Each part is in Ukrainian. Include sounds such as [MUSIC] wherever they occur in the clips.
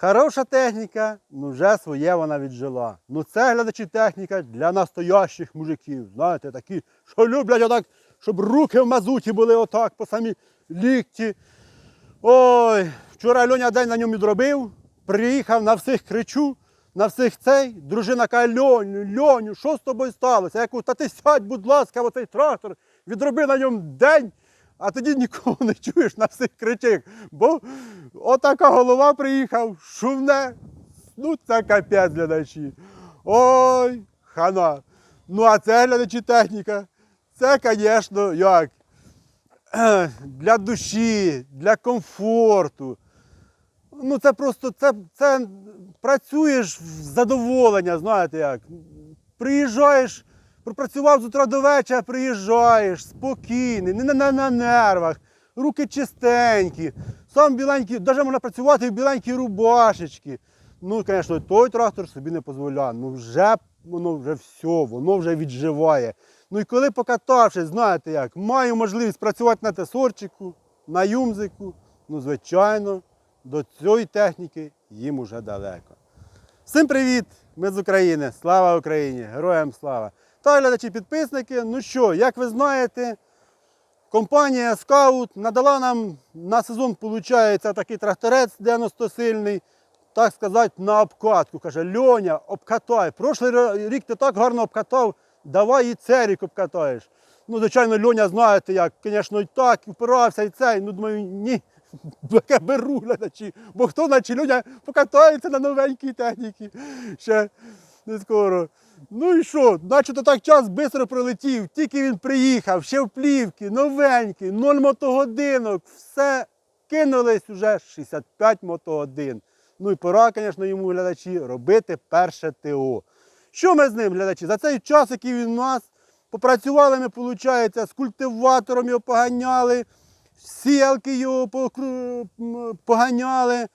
Хороша техніка, ну вже своє вона віджила. Ну це глядачі техніка для настоящих мужиків. Знаєте, такі, що люблять отак, щоб руки в мазуті були отак по самі лікті. Ой, вчора Льоня день на ньому відробив, приїхав на всіх кричу, на всіх цей. Дружина каже, Льоню, Льоню, що з тобою сталося? Я кажу, та ти сядь, будь ласка, оцей трактор, відроби на ньому день, а тоді нікого не чуєш на всіх кричах. Бо отака голова приїхав, шумне. Ну, це капець глядачі. Ой, хана. Ну, а це глядачі техніка. Це, звісно, як [CLEARS THROAT] для душі, для комфорту. Ну, це просто це, це працюєш в задоволення, знаєте як. Приїжджаєш, пропрацював з утра до вечора, приїжджаєш, спокійний, не на, на, нервах, руки чистенькі, сам біленький, навіть можна працювати в біленькій рубашечці. Ну, звісно, той трактор собі не дозволяє. Ну вже воно вже все, воно вже відживає. Ну і коли покатавшись, знаєте як, маю можливість працювати на тесорчику, на юмзику, ну, звичайно, до цієї техніки їм уже далеко. Всім привіт! Ми з України. Слава Україні! Героям слава! Глядачі підписники. Ну що, як ви знаєте, компанія Scout надала нам на сезон, виходить, такий тракторець 90-сильний, так сказати, на обкатку. Каже, Льоня, обкатай. Прошлий рік ти так гарно обкатав, давай і цей рік обкатаєш. Ну, звичайно, Льоня, знаєте, як, звісно, і так, впирався, і цей. Ну, думаю, ні, [LAUGHS] беру глядачі. Бо хто наче Льоня покатається на новенькій техніці ще не скоро. Ну і що? Наче так час швидко пролетів, тільки він приїхав, ще в плівки, новенький, 0 мотогодинок, все кинулись уже 65 мотогодин. Ну і пора, звісно, йому глядачі робити перше ТО. Що ми з ним, глядачі? За цей час, який він у нас, попрацювали ми, виходить, з культиватором його поганяли, сіялки його поганяли,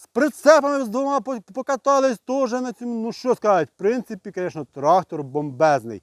з прицепами з двома по- покатались теж на цьому. Ну що сказати, в принципі, звісно, трактор бомбезний.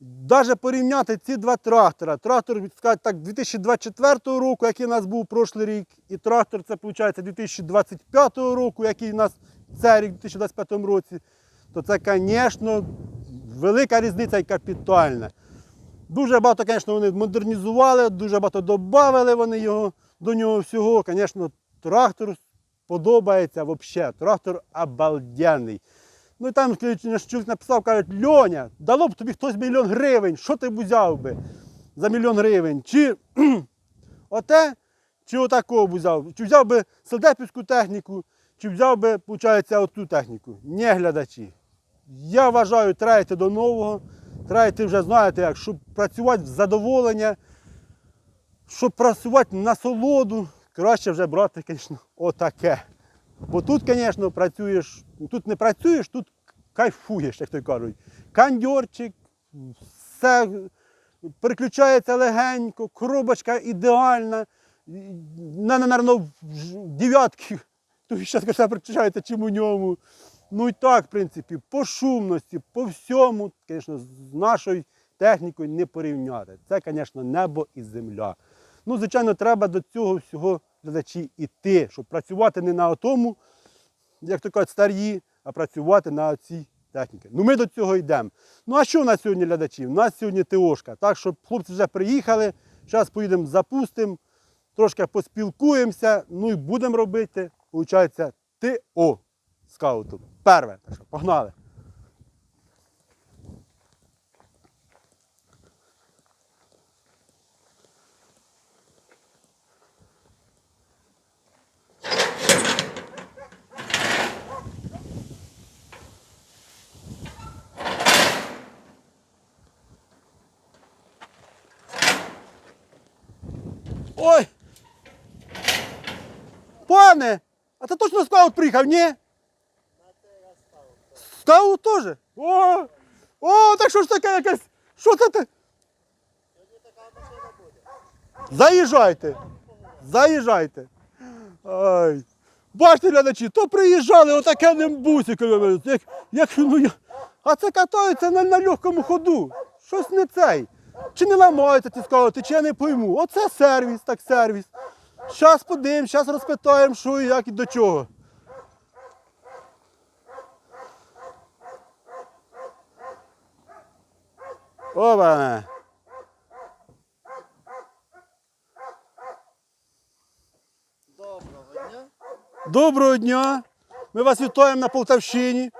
Даже порівняти ці два трактора. Трактор, сказати так, 2024 року, який у нас був прошлий рік, і трактор, це виходить 2025 року, який у нас цей рік, у 2025 році, то це, звісно, велика різниця і капітальна. Дуже багато, звісно, вони модернізували, дуже багато додали вони його, до нього всього. Звісно, трактор подобається взагалі. Трактор обалденний. Ну і там чоловік написав, кажуть, Льоня, дало б тобі хтось мільйон гривень, що ти б взяв би за мільйон гривень? Чи [CLEARS THROAT] оте, чи отакого б взяв? Чи взяв би селдепівську техніку, чи взяв би, виходить, оту техніку? Ні, глядачі. Я вважаю, треба йти до нового, треба йти вже, знаєте, як, щоб працювати в задоволення, щоб працювати на солоду, краще вже брати, звісно, отаке. Бо тут, звісно, працюєш, тут не працюєш, тут кайфуєш, як то кажуть. Кандьорчик, все переключається легенько, коробочка ідеальна. На, наверно, дев'ятки, то ще все переключається, чим у ньому. Ну і так, в принципі, по шумності, по всьому, звісно, з нашою технікою не порівняти. Це, звісно, небо і земля. Ну, звичайно, треба до цього всього глядачі йти, щоб працювати не на тому, як то кажуть, старі, а працювати на цій техніці. Ну, ми до цього йдемо. Ну, а що у нас сьогодні глядачі? У нас сьогодні ТОшка. Так що хлопці вже приїхали, зараз поїдемо запустимо, трошки поспілкуємося, ну і будемо робити, виходить, ТО скауту. Перше. Так що погнали. Ой! Пане! А ти точно скаут приїхав, ні? Скаут теж? О! О, так що ж таке якесь? Що це ти? Заїжджайте. Заїжджайте. Ай. Бачите, глядачі, то приїжджали отаке нембусик, як, як, ну, я- а це катаються на, на легкому ходу. Щось не цей. Чи не ламається ці скороти, чи я не пойму. Оце сервіс, так сервіс. Зараз подивимо, зараз розпитаємо, що і як і до чого. Оба! Доброго дня! Доброго дня! Ми вас вітаємо на Полтавщині.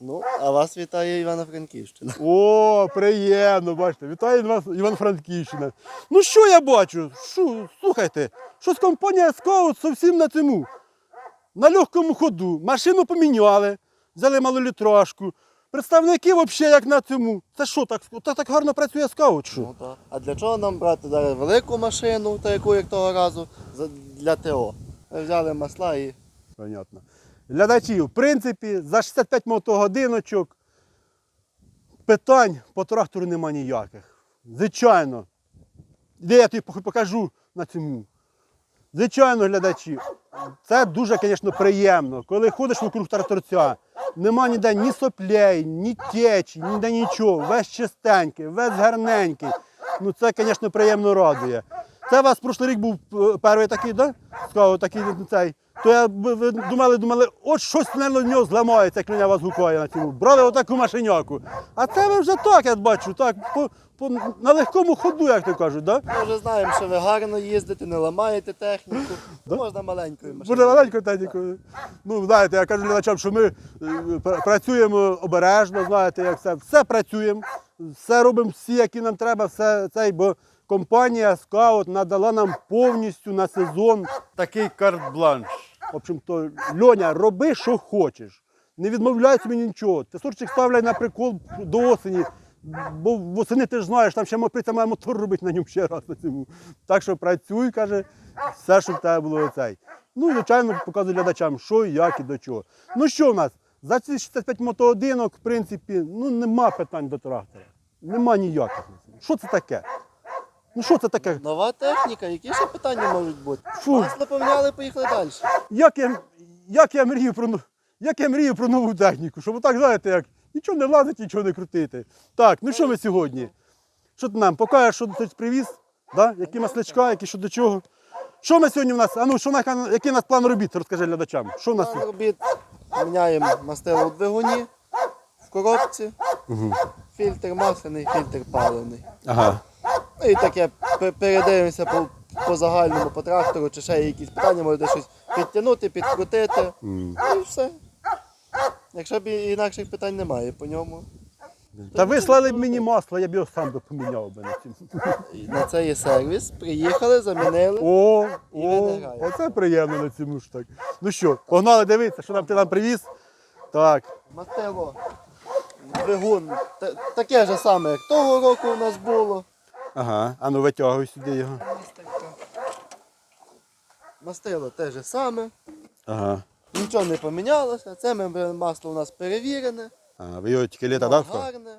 Ну, а вас вітає Івано-Франківщина. О, приємно, бачите. Вітаю вас, Іван-Франківщина. Ну що я бачу? Що, слухайте, щось компанія Скаут зовсім на цьому. На легкому ходу. Машину поміняли, взяли малолітражку. Представники взагалі як на цьому. Це що, так, так, так гарно працює скаут? Що? Ну, так. А для чого нам брати зараз велику машину, та яку як того разу, для ТО? Взяли масла і Понятно. Глядачі, в принципі, за 65 мотогодиночок питань по трактору нема ніяких. Звичайно. Де я тобі покажу на цьому. Звичайно, глядачі, це дуже, звісно, приємно. Коли ходиш вокруг тракторця, нема ніде ні соплей, ні течі, ніде нічого. Весь чистенький, весь гарненький. Ну це, звісно, приємно радує. Це у вас прошлий рік був е, перший такий, да? Сказав, такий цей. То я ви думали, думали, от щось, в нього зламається, як мене вас гукає на цьому. Брали отаку машиняку. А це ви вже так, я бачу, так, по, по, на легкому ходу, як то кажуть, да? ми вже знаємо, що ви гарно їздите, не ламаєте техніку. Можна маленькою машиною. Буде маленько технікою. Ну, знаєте, я кажу глядачам, що ми е, працюємо обережно, знаєте, як все. Все працюємо, все робимо всі, які нам треба, все цей, бо компанія Скаут надала нам повністю на сезон такий карт-бланш. В общем-то, Льоня, роби, що хочеш. Не відмовляйся мені нічого. Ти Тесорчик ставляй на прикол до осені. Бо восени ти ж знаєш, там ще прийти має мотор робити на ньому ще раз на цьому. Так що працюй, каже, все, щоб в тебе було оцей. Ну, звичайно, показую глядачам, що, як і до чого. Ну що в нас? За ці 65 мотоодинок, в принципі, ну нема питань до трактора. Нема ніяких. Що це таке? Ну що це таке? Нова техніка, які ще питання можуть бути? Фу. Масло поміняли, поїхали далі. Як я, як я мрію про ну- як я мрію про нову техніку, щоб отак, знаєте, як нічого не влазить, нічого не крутити. Так, ну що ми сьогодні? Що ти нам покажеш, що ти привіз? Да? Які маслячка, які що до чого? Що ми сьогодні в нас? А ну, що в який у нас план робіт, розкажи глядачам. Що в нас? План робіт міняємо мастило у двигуні, в коробці, фільтр масляний, фільтр паливний. Ага. Ну і таке передивимося по, по загальному по трактору, чи ще є якісь питання, може щось підтягнути, підкрутити. І все. Якщо б інакших питань немає по ньому. Та вислали б мені масло, я б його сам би поміняв би на. І на це є сервіс. Приїхали, замінили. О, І о, не оце приємно на цьому ж так. Ну що, погнали дивитися, що нам ти нам привіз. Так. Мастило, двигун. та- Таке ж саме, як того року у нас було. Ага, а ну витягуй сюди його. Мастило те ж саме. Ага. Нічого не помінялося. Це ми- масло у нас перевірене. А, ви його тільки літа Воно дав? гарне.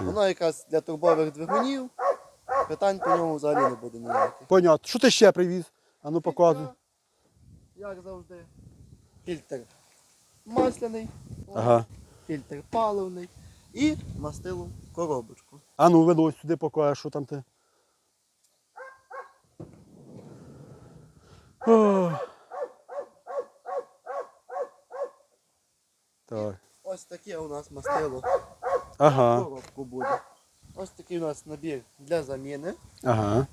Воно якраз для турбових двигунів. Питань по ньому взагалі не буде ніяких. Понятно. Що ти ще привіз? А ну показуй. Як завжди. Фільтр масляний, Ага. фільтр паливний і мастило в коробочку. А ну вилазь сюди покажеш, що там ти. Ох. Так. Ось таке у нас мастило Ага. коробку буде. Ось такий у нас набір для заміни. Ага.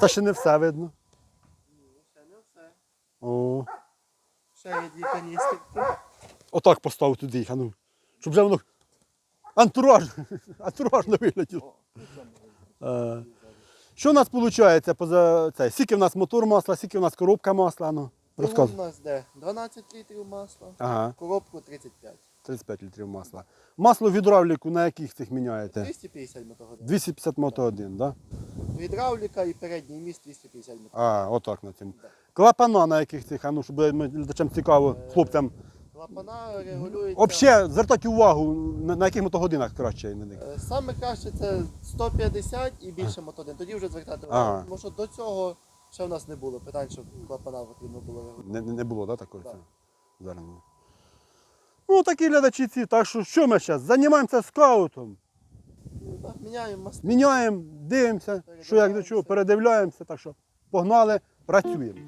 Та ще не все видно. Ще не все. О. Ще є дві каністрики. Отак постав туди їх, а ну. Щоб вже воно антураж, [LAUGHS] антуражно вигляділо. Е, Що у нас виходить поза це? Скільки в нас мотор масла, скільки в нас коробка масла? Ну, Двигун у нас де 12 літрів масла, Ага, коробку 35. 35 літрів масла. Масло в гідравліку на яких цих міняєте? 250 мотогодин. 250 250 мото 1, да? Гідравліка і передній міст 250 мотогодин. А, отак на цьому. Клапана на яких цих, а ну, щоб ми глядачам цікаво, хлопцям. Клапана регулюється. Взагалі, звертати увагу, на, на яких мотогодинах краще на них. Е, Саме краще це 150 і більше мотогодин. Тоді вже звертати увагу. Ага. Тому що до цього ще в нас не було питань, щоб клапана потрібно було регулювати. Не, не, не було, да, такого? Так. Зараз. ні. Ну, такі глядачі ці. Так що що ми зараз? Займаємося скаутом. Ну, так, міняємо. Міняємо, дивимося, що як до чого, передивляємося. Так що погнали, працюємо.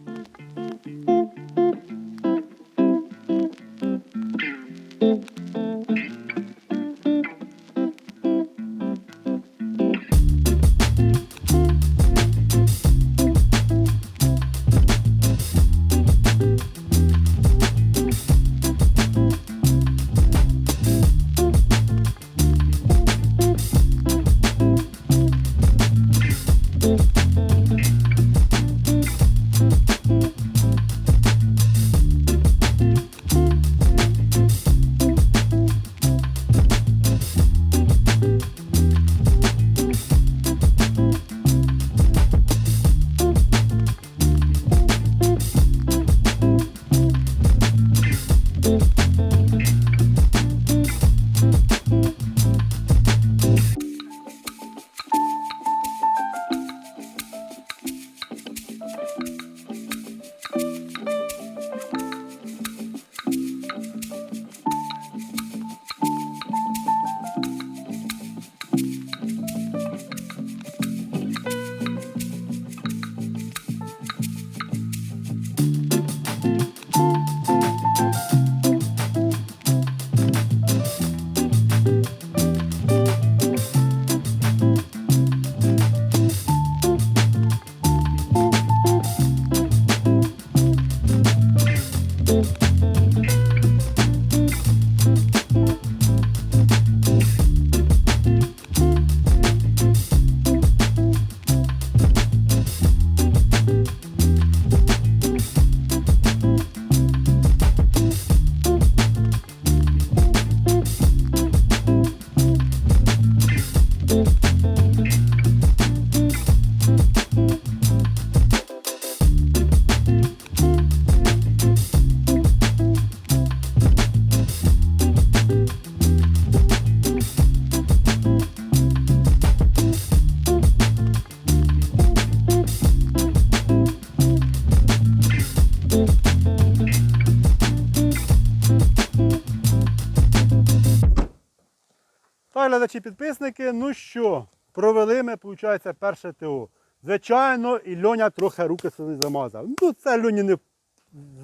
Глядачі підписники, ну що, провели ми, виходить, перше ТО. Звичайно, і Льоня трохи руки собі замазав. Ну, це Льоні не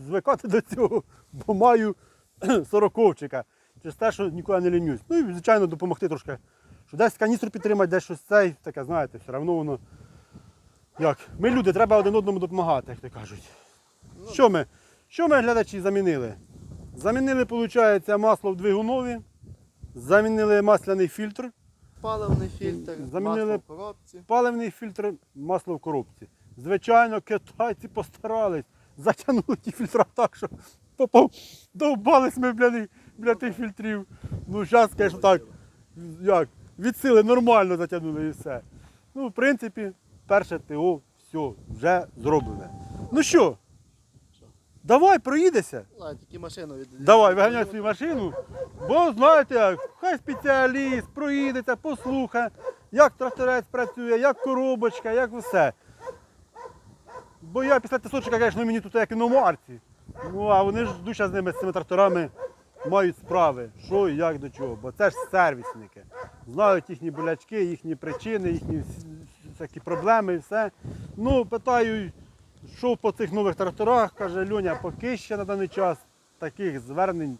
звикати до цього, бо маю [CLEARS THROAT] сороковчика. Через те, що нікуди не лінюсь. Ну і, звичайно, допомогти трошки. Що десь каністру підтримати, десь щось цей, таке, знаєте, все одно воно. Як? Ми люди, треба один одному допомагати, як то кажуть. Що ми? Що ми, глядачі, замінили? Замінили, виходить, масло в двигунові, замінили масляний фільтр, Паливний фільтр, Замінили- масло в коробці. паливний фільтр, масло в коробці. Звичайно, китайці постарались, затягнули ті фільтра так, що попав, довбались ми бля, бля тих фільтрів. Ну, зараз, звісно, так, як, від сили нормально затягнули і все. Ну, в принципі, перше ТО, все, вже зроблене. Ну що, давай, проїдеся. А, тільки машину від... Давай, виганяй свою машину. Бо знаєте, хай спеціаліст проїдеться, послухає, як тракторець працює, як коробочка, як все. Бо я після тисочка, звісно, мені тут як іномарці. Ну, а вони ж дуже з ними, з цими тракторами мають справи, що і як до чого. Бо це ж сервісники. Знають їхні болячки, їхні причини, їхні всякі проблеми і все. Ну, питаю, що по цих нових тракторах, каже Льоня, поки ще на даний час таких звернень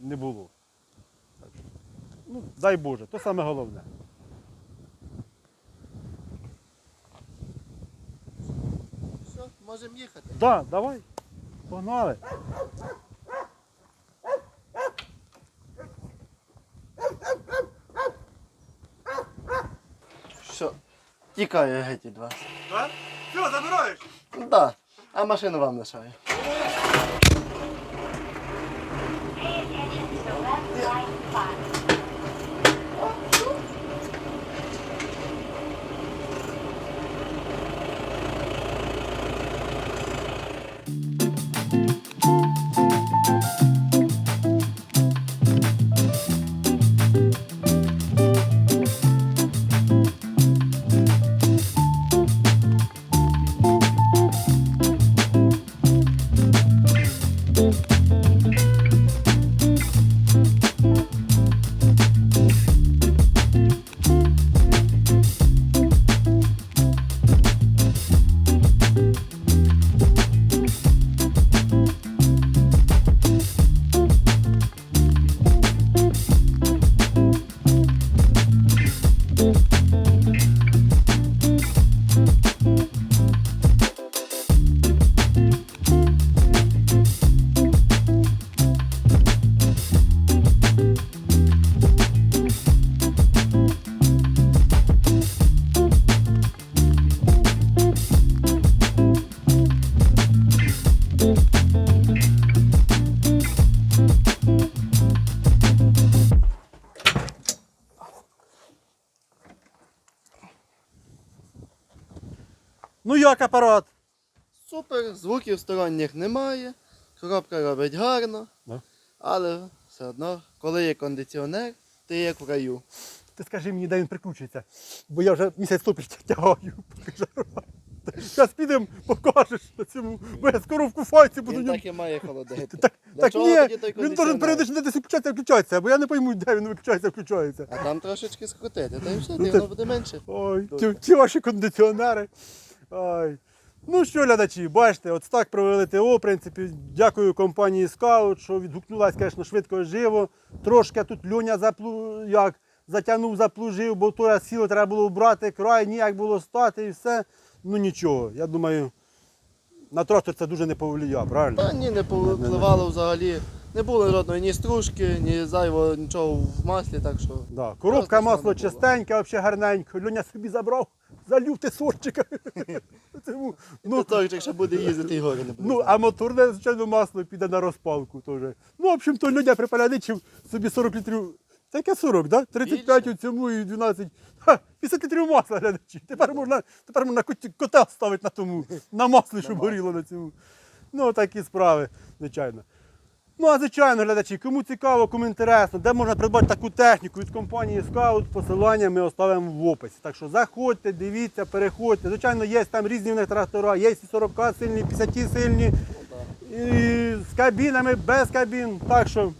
не було. Так Ну, дай Боже, то саме головне. Все, можемо їхати. Так, да, давай. Погнали. Все, тікаю геть від вас. Так? Все, забираєш? Да. а машину вам лишаю. Ну як апарат? Супер, звуків сторонніх немає, коробка робить гарно, Да. але все одно, коли є кондиціонер, ти як в раю. Ти скажи мені, де він прикручується. Бо я вже місяць топір [LAUGHS] тягаю. Зараз підемо, покажеш на цьому, бо я скоро в куфайці буду. Він ним- так і має холодити. Так, Для так чого ні, тоді той він должен кондиціонер? періодично десь включатися, включатися, бо я не пойму, де він виключається, включається. А там трошечки скрутити, та й все, Ну, і воно буде менше. Ой, ті, ті ваші кондиціонери. Ой. Ну що, глядачі, бачите, от так провели ТО. В принципі, дякую компанії Скаут, що відгукнулась, звісно, швидко живо. Трошки тут Льоня заплу... як, затягнув, заплужив, бо то сіло треба було вбрати, край, ніяк було стати і все. Ну нічого, я думаю, на трактор це дуже не повлияє, правильно? Та ні, не повпливало взагалі. Не було жодної ні стружки, ні зайвого нічого в маслі, так що. Да. Коробка масло чистеньке, взагалі гарненько. Льоня собі забрав, залюв ти сорчика. [LAUGHS] Тому, Ну, ну, той, якщо буде їздити, і гори не буде. Ну, а моторне, звичайно, масло піде на розпалку теж. Ну, в общем, то людя припаляничив собі 40 літрів. Таке 40, да? 35 у цьому і 12. Ха, 50 літрів масла, глядачі. Тепер можна, тепер можна кота ставити на тому, на маслі, [LAUGHS] щоб горіло на цьому. Ну, такі справи, звичайно. Ну, а звичайно, глядачі, кому цікаво, кому інтересно, де можна придбати таку техніку від компанії Scout, посилання ми оставимо в описі. Так що заходьте, дивіться, переходьте. Звичайно, є там різні в них трактора, є і 40 сильні, 50 сильні, і з кабінами, без кабін. Так що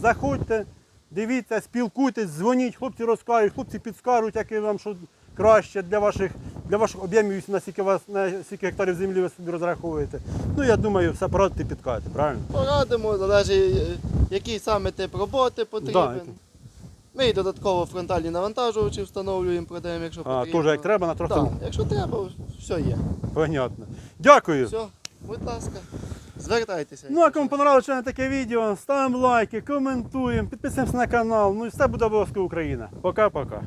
заходьте, Дивіться, спілкуйтесь, дзвоніть, хлопці розкажуть, хлопці підскажуть, яке вам що краще для ваших, для ваших об'ємів, на скільки, вас, на скільки гектарів землі ви собі розраховуєте. Ну, я думаю, все порадити підкажете, правильно? Порадимо, залежить, е, який саме тип роботи потрібен. Да, Ми і додатково фронтальні навантажувачі встановлюємо, продаємо, якщо А, потрібно. теж як треба, на трохи. Так, якщо треба, все є. Понятно. Дякую. Все, будь ласка, звертайтеся. Ну, а кому понравилось ще таке відео, ставимо лайки, коментуємо, підписуємося на канал. Ну і все буде обов'язково Україна. Пока-пока.